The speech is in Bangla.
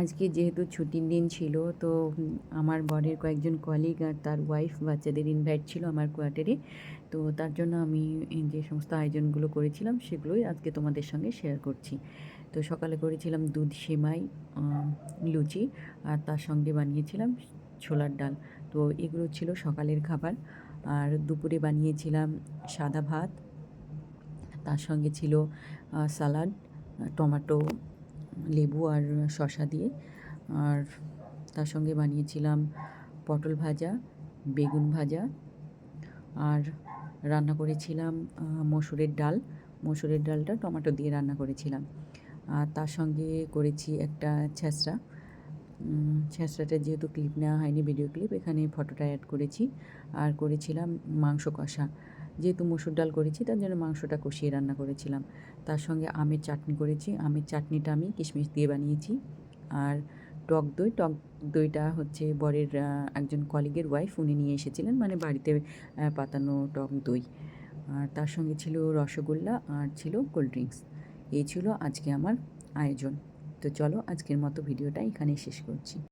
আজকে যেহেতু ছুটির দিন ছিল, তো আমার বরের কয়েকজন কলিগ আর তার ওয়াইফ বাচ্চাদের ইনভাইট ছিল আমার কোয়ার্টারে তো তার জন্য আমি যে সমস্ত আয়োজনগুলো করেছিলাম, সেগুলোই আজকে তোমাদের সঙ্গে শেয়ার করছি। তো সকালে করেছিলাম দুধ, সেমাই লুচি আর তার সঙ্গে বানিয়েছিলাম ছোলার ডাল। তো এগুলো ছিল সকালের খাবার। আর দুপুরে বানিয়েছিলাম সাদা ভাত, তার সঙ্গে ছিল সালাড, টমেটো লেবু আর শসা দিয়ে। আর তার সঙ্গে বানিয়েছিলাম পটল ভাজা, বেগুন ভাজা। আর রান্না করেছিলাম মসুরের ডাল। মসুরের ডালটা টমেটো দিয়ে রান্না করেছিলাম। আর তার সঙ্গে করেছি একটা ছ্যাঁচড়া। ছ্যাঁচড়াটা যেহেতু ক্লিপ নেওয়া হয়নি, ভিডিও ক্লিপ, এখানে ফটোটা অ্যাড করেছি। আর করেছিলাম মাংস কষা। যেহেতু মসুর ডাল করেছি, তার জন্য মাংসটা কষিয়ে রান্না করেছিলাম। তার সঙ্গে আমের চাটনি করেছি। আমের চাটনিটা আমি কিশমিশ দিয়ে বানিয়েছি। আর টক দই, টক দইটা হচ্ছে বরের একজন কলিগের ওয়াইফ, উনি নিয়ে এসেছিলেন মানে বাড়িতে পাতানো টক দই। আর তার সঙ্গে ছিল রসগোল্লা আর ছিল কোল্ড ড্রিঙ্কস। এই ছিল আজকে আমার আয়োজন। তো চলো আজকের মতো ভিডিওটা এখানেই শেষ করছি।